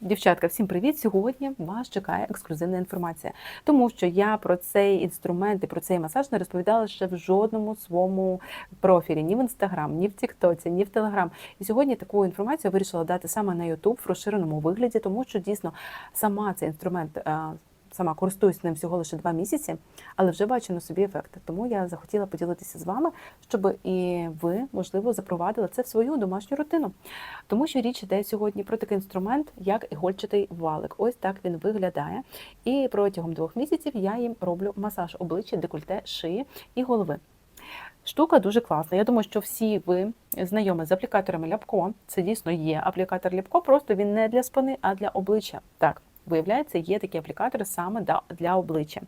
Дівчатка, всім привіт! Сьогодні вас чекає ексклюзивна інформація, тому що я про цей інструмент і про цей масаж не розповідала ще в жодному своєму профілі, ні в інстаграм, ні в Тіктоці, ні в Телеграм. І сьогодні таку інформацію вирішила дати саме на Ютуб в розширеному вигляді, тому що дійсно сама цей інструмент. Сама користуюсь ним всього лише два місяці, але вже бачу на собі ефекти. Тому я захотіла поділитися з вами, щоб і ви, можливо, запровадили це в свою домашню рутину. Тому що річ йде сьогодні про такий інструмент, як ігольчатий валик. Ось так він виглядає. І протягом двох місяців я їм роблю масаж обличчя, декольте, шиї і голови. Штука дуже класна. Я думаю, що всі ви знайомі з аплікаторами Ляпко. Це дійсно є аплікатор Ляпко, просто він не для спини, а для обличчя. Так. Виявляється, є такі аплікатори саме для обличчя.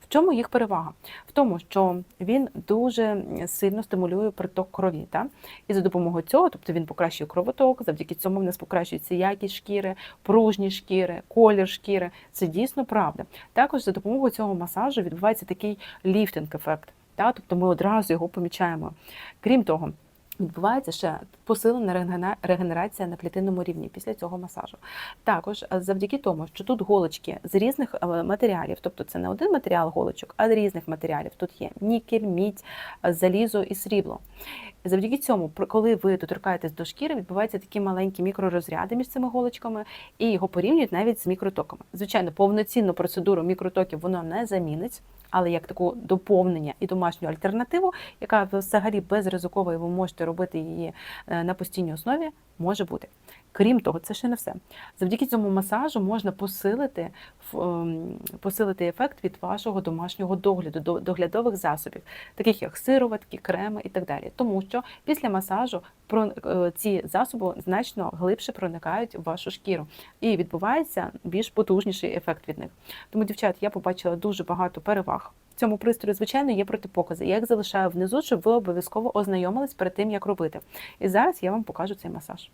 В чому їх перевага? В тому, що він дуже сильно стимулює приток крові. Та? І за допомогою цього, тобто він покращує кровоток, завдяки цьому в нас покращується якість шкіри, пружність шкіри, колір шкіри. Це дійсно правда. Також за допомогою цього масажу відбувається такий ліфтинг-ефект. Тобто ми одразу його помічаємо. Крім того, Відбувається ще посилена регенерація на клітинному рівні після цього масажу. Також е, завдяки тому, що тут голочки з різних е, матеріалів, тобто це не один матеріал голочок, а з різних матеріалів. Тут є нікель, мідь, залізо і срібло. Завдяки цьому, коли ви доторкаєтесь до шкіри, відбуваються такі маленькі мікророзряди між цими голочками, і його порівнюють навіть з мікротоками. Звичайно, повноцінну процедуру мікротоків воно не замінить, але як таку доповнення і домашню альтернативу, яка взагалі безризикова, і ви можете робити її е, на постійній основі, може бути. Крім того, це ще не все. Завдяки цьому масажу можна посилити, ем, посилити ефект від вашого домашнього догляду, доглядових засобів, таких як сироватки, креми і так далі. Тому що після масажу е, ці засоби значно глибше проникають в вашу шкіру і відбувається більш потужніший ефект від них. Тому, дівчат, я побачила дуже багато переваг. В цьому пристрої, звичайно, є протипокази. Я їх залишаю внизу, щоб ви обов'язково ознайомились перед тим, як робити. І зараз я вам покажу цей масаж.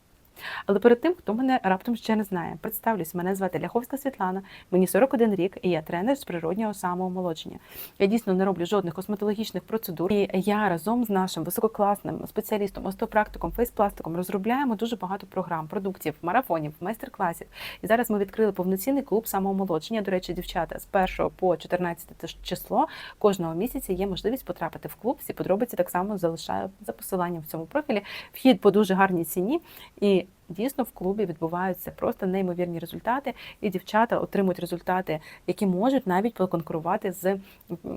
Але перед тим, хто мене раптом ще не знає, представлюсь, мене звати Ляховська Світлана, мені 41 рік, і я тренер з природнього самоомолодження. Я дійсно не роблю жодних косметологічних процедур. І я разом з нашим висококласним спеціалістом, остеопрактиком, фейспластиком розробляємо дуже багато програм, продуктів, марафонів, майстер-класів. І зараз ми відкрили повноцінний клуб самоомолодження. До речі, дівчата, з 1 по 14 число кожного місяця є можливість потрапити в клуб. Всі подробиці так само залишаю за посиланням в цьому профілі. Вхід по дуже гарній ціні. І дійсно в клубі відбуваються просто неймовірні результати, і дівчата отримують результати, які можуть навіть поконкурувати з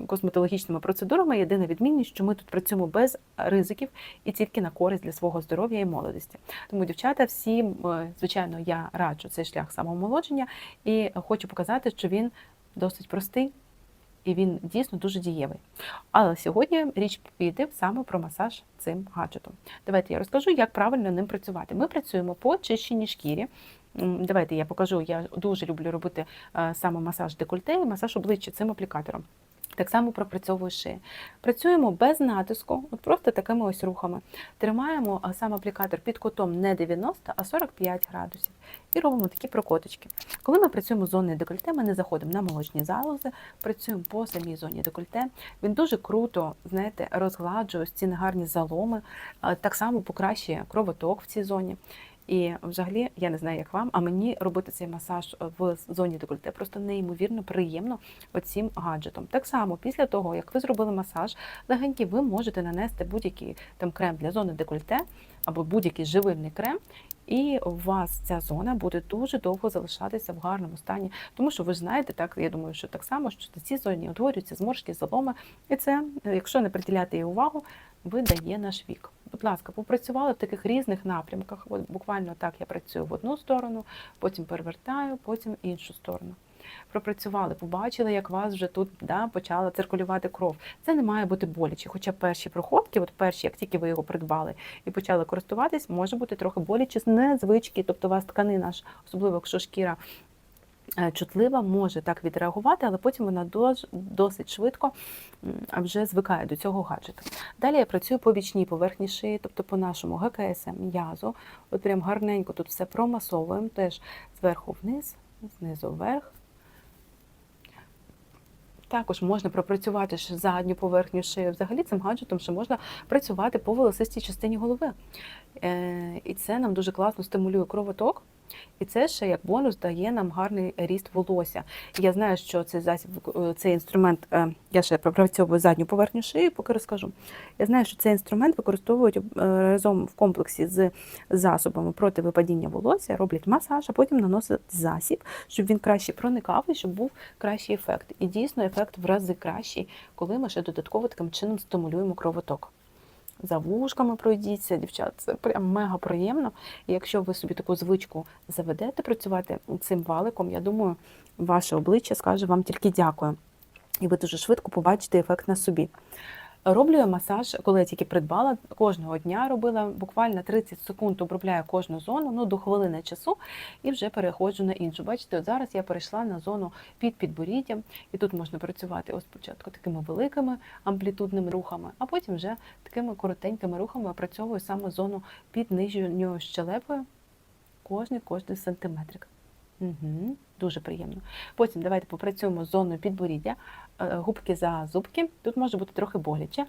косметологічними процедурами. Єдина відмінність, що ми тут працюємо без ризиків і тільки на користь для свого здоров'я і молодості. Тому, дівчата, всім, е, звичайно, я раджу цей шлях самоомолодження і хочу показати, що він досить простий. І він дійсно дуже дієвий. Але сьогодні річ піде саме про масаж цим гаджетом. Давайте я розкажу, як правильно ним працювати. Ми працюємо по чищенні шкірі. Давайте я покажу. Я дуже люблю робити е, саме масаж декольте і масаж обличчя цим аплікатором. Так само пропрацьовую шиї. Працюємо без натиску, от просто такими ось рухами. Тримаємо сам аплікатор під кутом не 90, а 45 градусів. І робимо такі прокоточки. Коли ми працюємо з зоною декольте, ми не заходимо на молочні залози, працюємо по самій зоні декольте. Він дуже круто, знаєте, розгладжує ці негарні заломи, так само покращує кровоток в цій зоні. І взагалі, я не знаю, як вам, а мені робити цей масаж в зоні декольте просто неймовірно приємно оцім гаджетом. Так само, після того, як ви зробили масаж, легенький ви можете нанести будь-який там крем для зони декольте або будь-який живильний крем, і у вас ця зона буде дуже довго залишатися в гарному стані. Тому що ви ж знаєте, так я думаю, що так само, що на цій зоні утворюються зморшки, заломи, і це, якщо не приділяти їй увагу, видає наш вік. Будь ласка, попрацювали в таких різних напрямках. От буквально так я працюю в одну сторону, потім перевертаю, потім іншу сторону. Пропрацювали, побачили, як вас вже тут да, почала циркулювати кров. Це не має бути боляче. Хоча перші проходки, от перші, як тільки ви його придбали і почали користуватись, може бути трохи боляче з незвички, тобто у вас тканина особливо якщо шкіра чутлива, може так відреагувати, але потім вона досить швидко вже звикає до цього гаджета. Далі я працюю по бічній поверхні шиї, тобто по нашому ГКС м'язу. От прям гарненько тут все промасовуємо, теж зверху вниз, знизу вверх. Також можна пропрацювати ще задню поверхню шиї. Взагалі цим гаджетом ще можна працювати по волосистій частині голови. Е, і це нам дуже класно стимулює кровоток І це ще як бонус дає нам гарний ріст волосся. Я знаю, що цей засіб, е, цей інструмент, е, я ще пропрацьовую задню поверхню шиї, поки розкажу. Я знаю, що цей інструмент використовують е, разом в комплексі з засобами проти випадіння волосся, роблять масаж, а потім наносять засіб, щоб він краще проникав і щоб був кращий ефект. І дійсно ефект в рази кращий, коли ми ще додатково таким чином стимулюємо кровоток. За вушками пройдіться, дівчат, це прям мега приємно. І якщо ви собі таку звичку заведете працювати цим валиком, я думаю, ваше обличчя скаже вам тільки дякую. І ви дуже швидко побачите ефект на собі. Роблю я масаж, коли я тільки придбала, кожного дня робила буквально 30 секунд обробляю кожну зону, ну до хвилини часу, і вже переходжу на іншу. Бачите, от зараз я перейшла на зону під підборіддям, і тут можна працювати ось спочатку такими великими амплітудними рухами, а потім вже такими коротенькими рухами опрацьовую саме зону під нижньою щелепою, кожний кожний сантиметрик. Угу, дуже приємно. Потім давайте попрацюємо з зоною підборіддя, е, губки за зубки. Тут може бути трохи боляче.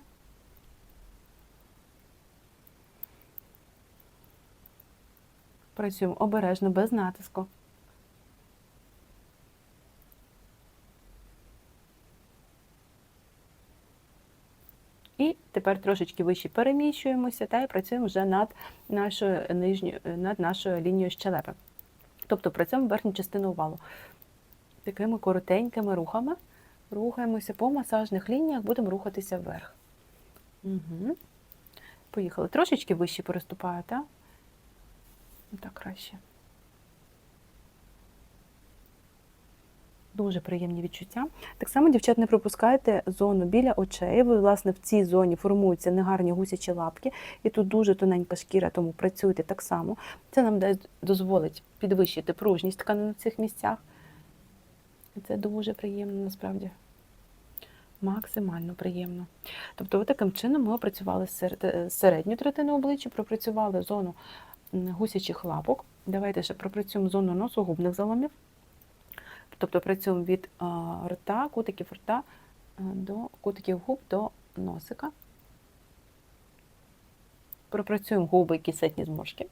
Працюємо обережно, без натиску. І тепер трошечки вище переміщуємося та і працюємо вже над нашою нижньою, над нашою лінією щелепи. Тобто працюємо верхню частину валу. Такими коротенькими рухами рухаємося по масажних лініях, будемо рухатися вверх. Угу. Поїхали. Трошечки вище переступаю, так? Так краще. Дуже приємні відчуття. Так само, дівчат, не пропускайте зону біля очей. Ви, власне, в цій зоні формуються негарні гусячі лапки, і тут дуже тоненька шкіра, тому працюйте так само. Це нам дозволить підвищити пружність тканин в цих місцях. І це дуже приємно насправді. Максимально приємно. Тобто, таким чином ми опрацювали е, середню третину обличчя, пропрацювали зону гусячих лапок. Давайте ще пропрацюємо зону носогубних заломів. Тобто працюємо від а, рта, кутиків рта до кутиків губ до носика. Пропрацюємо губи і кисетні зморшки.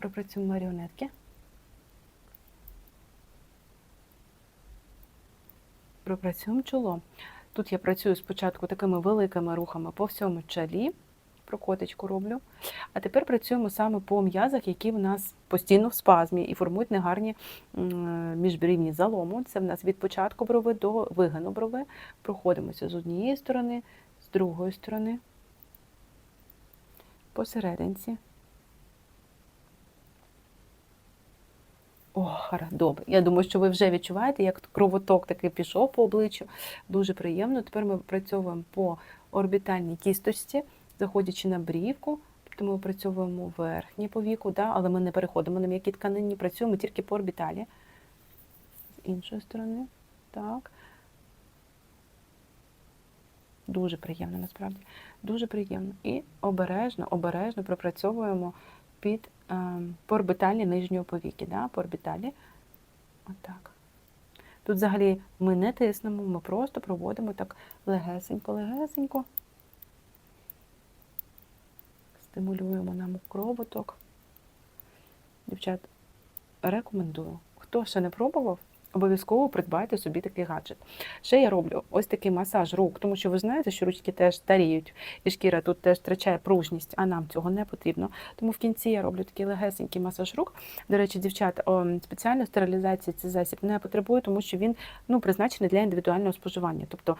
Пропрацюємо маріонетки. Пропрацюємо чоло. Тут я працюю спочатку такими великими рухами по всьому чолі, прокоточку роблю. А тепер працюємо саме по м'язах, які в нас постійно в спазмі і формують негарні міжбрівні залому. Це в нас від початку брови до вигину брови. Проходимося з однієї сторони, з другої сторони, посерединці. О, добре. Я думаю, що ви вже відчуваєте, як кровоток такий пішов по обличчю. Дуже приємно. Тепер ми працьовуємо по орбітальній кісточці, заходячи на брівку. Тобто ми опрацьовуємо верхнє повіку, да? але ми не переходимо на м'які тканинні, працюємо тільки по орбіталі. З іншої сторони. Так. Дуже приємно, насправді. Дуже приємно. І обережно, обережно пропрацьовуємо під е, по орбіталі нижньої повіки. Да? По орбіталі. Отак. Тут взагалі ми не тиснемо, ми просто проводимо так легесенько-легесенько. Стимулюємо нам кровоток. Дівчат, рекомендую. Хто ще не пробував, обов'язково придбайте собі такий гаджет. Ще я роблю ось такий масаж рук, тому що ви знаєте, що ручки теж старіють, і шкіра тут теж втрачає пружність, а нам цього не потрібно. Тому в кінці я роблю такий легесенький масаж рук. До речі, дівчат, о, спеціальної стерилізації цей засіб не потребує, тому що він ну, призначений для індивідуального споживання. Тобто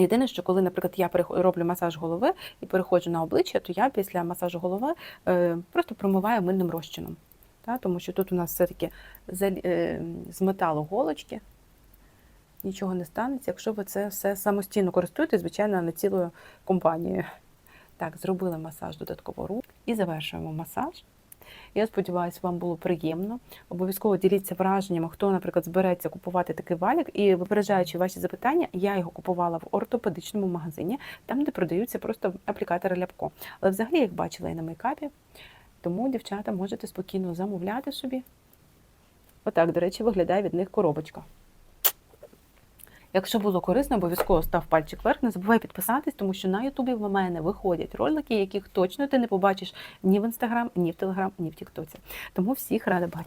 Єдине, що коли, наприклад, я роблю масаж голови і переходжу на обличчя, то я після масажу голови е, просто промиваю мильним розчином. Тому що тут у нас все-таки е, з металу голочки, нічого не станеться, якщо ви це все самостійно користуєтесь, звичайно, не цілою компанією. Так, зробили масаж додатково рук і завершуємо масаж. Я сподіваюся, вам було приємно. Обов'язково діліться враженнями, хто, наприклад, збирається купувати такий валік. І випереджаючи ваші запитання, я його купувала в ортопедичному магазині, там, де продаються просто аплікатори ляпко. Але взагалі я їх бачила і на мейкапі. Тому, дівчата, можете спокійно замовляти собі. Отак, до речі, виглядає від них коробочка. Якщо було корисно, обов'язково став пальчик вверх. Не забувай підписатись, тому що на Ютубі в мене виходять ролики, яких точно ти не побачиш ні в інстаграм, ні в телеграм, ні в Тіктоці. Тому всіх рада бачити.